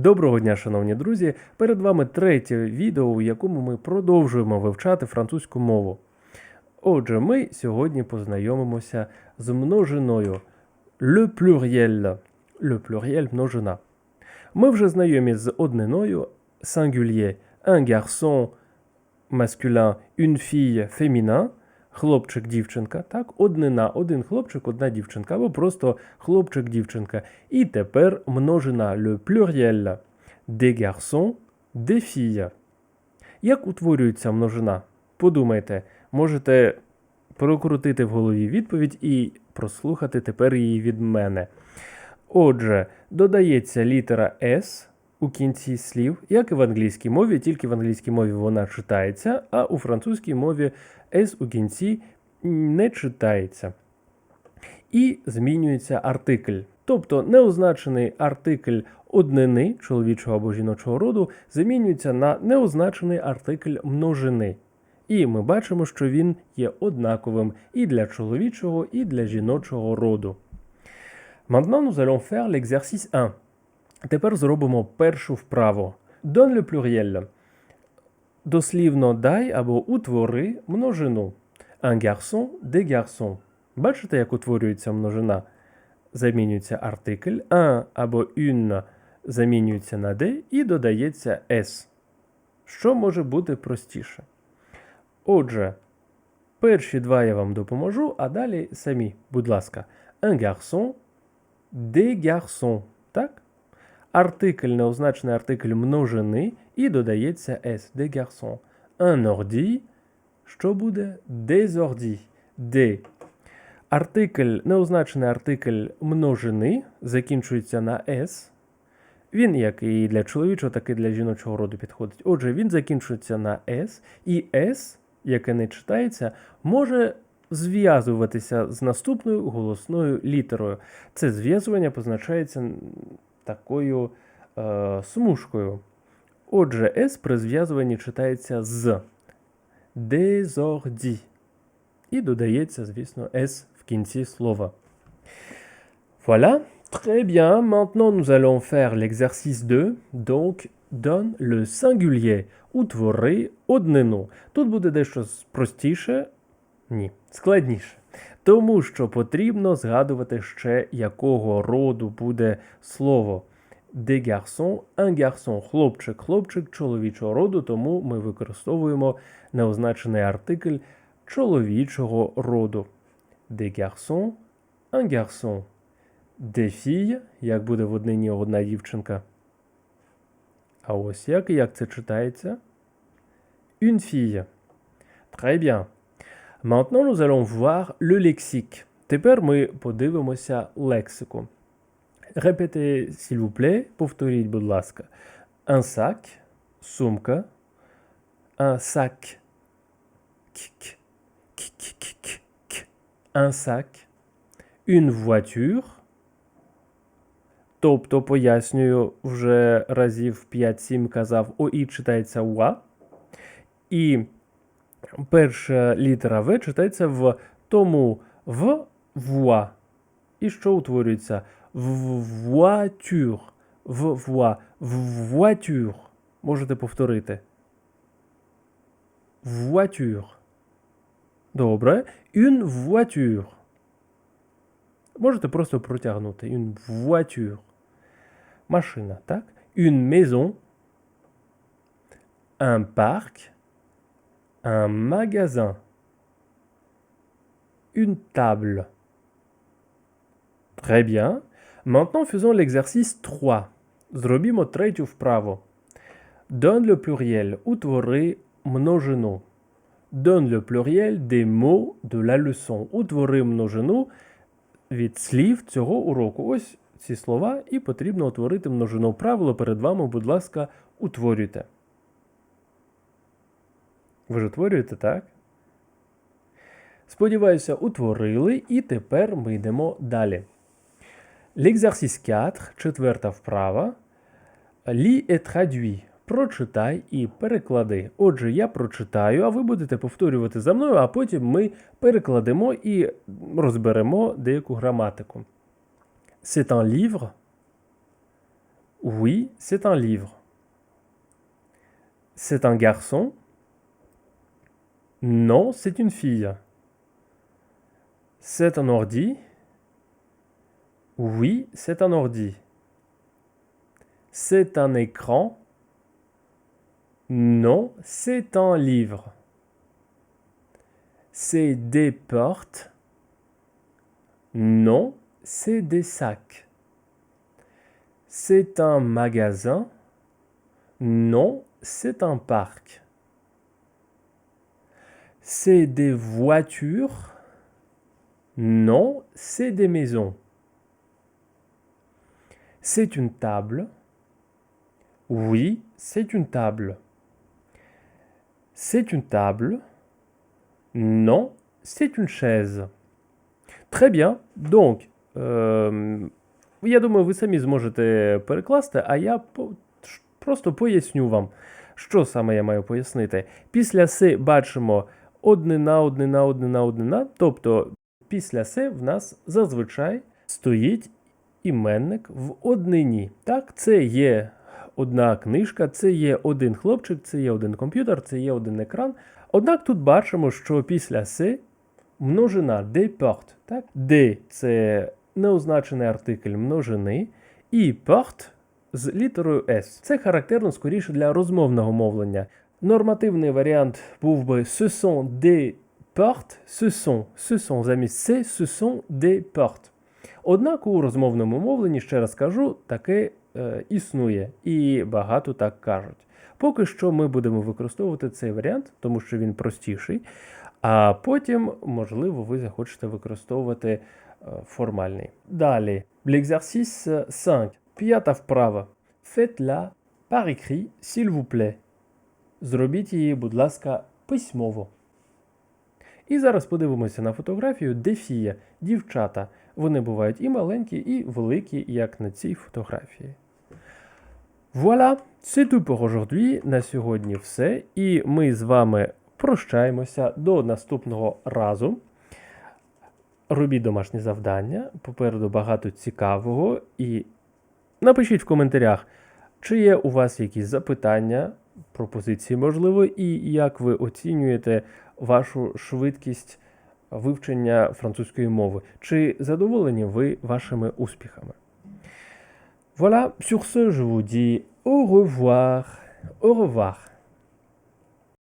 Доброго дня, шановні друзі! Перед вами третє відео, у якому ми продовжуємо вивчати французьку мову. Отже, ми сьогодні познайомимося з множиною le pluriel. Le pluriel множина. Ми вже знайомі з одниною singulier, un garçon masculin, une fille féminin, хлопчик, дівчинка, так, однина, один хлопчик, одна дівчинка, або просто хлопчик, дівчинка. І тепер множина le pluriel des garçons, des filles. Як утворюється множина? Подумайте, можете прокрутити в голові відповідь і прослухати тепер її від мене. Отже, додається літера S у кінці слів, як і в англійській мові, тільки в англійській мові вона читається, а у французькій мові S у кінці не читається. І змінюється артикль. Тобто неозначений артикль однини чоловічого або жіночого роду замінюється на неозначений артикль множини. І ми бачимо, що він є однаковим і для чоловічого, і для жіночого роду. Maintenant, nous allons faire l'exercice 1. Тепер зробимо першу вправу. Donne le pluriel. Дослівно дай або утвори множину. Un garçon, des garçons. Бачите, як утворюється множина? Замінюється артикль un або une замінюється на de і додається s. Що може бути простіше? Отже, перші два я вам допоможу, а далі самі, будь ласка, un garçon, des garçons. Так? Артикль, неозначений артикль множини і додається s, des garçons. Un ordi, що буде? Des ordi. Des. Артикль, неозначений артикль множини закінчується на s. Він як і для чоловічого, так і для жіночого роду підходить. Отже, він закінчується на s, і s, яке не читається, може зв'язуватися з наступною голосною літерою. Це зв'язування позначається такою е, смужкою. Отже, S при зв'язуванні читається з дезорді. І додається, звісно, S в кінці слова. Voilà, très bien. Maintenant, nous allons faire l'exercice 2. Donc, donne le singulier. Утвори однину. Тут буде дещо простіше, ні, складніше. Тому що потрібно згадувати ще, якого роду буде слово. Des garçons, un garçon, хлопчик, хлопчик чоловічого роду, тому ми використовуємо неозначений артикль чоловічого роду. Des garçons, un garçon. Des filles, як буде в однині одна дівчинка. А ось як як це читається? Une fille. Très bien. Maintenant, nous allons voir le lexique. Тепер ми подивимося лексику. Репетez, s'il vous plaît, повторіть, будь ласка. Un sac, сумка. Un sac. Кік, кік, кік, кік, кік. Un sac. Une voiture. Тобто, пояснюю, вже разів 5-7 казав, ОІ читається УА. І перша літера В читається в тому в вуа. І що утворюється? В voiture. В вуа. В voiture. Можете повторити. Voiture. Добре. Une voiture. Можете просто протягнути. Une voiture. Машина, так? Une maison. Un parc. Un magasin. Une table. Très bien. Maintenant, faisons l'exercice 3. Зробімо третю вправу. Donne le pluriel. Утвори множину. Donne le pluriel des mots de la leçon. Утвори множину від слів цього уроку. Ось ці слова, і потрібно утворити множину. Правило перед вами, будь ласка, утворюйте. Ви ж утворюєте, так? Сподіваюся, утворили, і тепер ми йдемо далі. L'exercice 4, четверта вправа. Lis et traduis. Прочитай і переклади. Отже, я прочитаю, а ви будете повторювати за мною, а потім ми перекладемо і розберемо деяку граматику. C'est un livre. Oui, c'est un livre. C'est un garçon. Non, c'est une fille. C'est un ordi. Oui, c'est un ordi. C'est un écran. Non, c'est un livre. C'est des portes. Non, c'est des sacs. C'est un magasin. Non, c'est un parc. C'est des voitures. Non, c'est des maisons. C'est une table. Oui, c'est une table. C'est une table. Non, c'est une chaise. Très bien. Donc, е, я думаю, ви самі зможете перекласти, а я по- ш- просто поясню вам, що саме я маю пояснити. Після си бачимо Однина, однина, однина, однина. Тобто, після си в нас зазвичай стоїть іменник в однині. Так, це є одна книжка, це є один хлопчик, це є один комп'ютер, це є один екран. Однак тут бачимо, що після си множина des portes. Так? De – це неозначений артикль множини, і porte з літерою S. Це характерно скоріше для розмовного мовлення. Нормативний варіант був би ce sont des portes, ce sont, ce sont замість c'est, ce sont des portes. Однак у розмовному мовленні, ще раз кажу, таке е, існує, і багато так кажуть. Поки що ми будемо використовувати цей варіант, тому що він простіший. А потім, можливо, ви захочете використовувати е, формальний. Далі, l'exercice 5. П'ята вправа. Faites-la par écrit, s'il vous plaît. Зробіть її, будь ласка, письмово. І зараз подивимося на фотографію дефія, дівчата. Вони бувають і маленькі, і великі, як на цій фотографії. Voilà, c'est tout pour aujourd'hui. На сьогодні все. І ми з вами прощаємося до наступного разу. Робіть домашні завдання. Попереду багато цікавого. І напишіть в коментарях, чи є у вас якісь запитання, пропозиції, можливо, і як ви оцінюєте вашу швидкість вивчення французької мови. Чи задоволені ви вашими успіхами? Voilà, sur ce, je vous dis au revoir. Au revoir.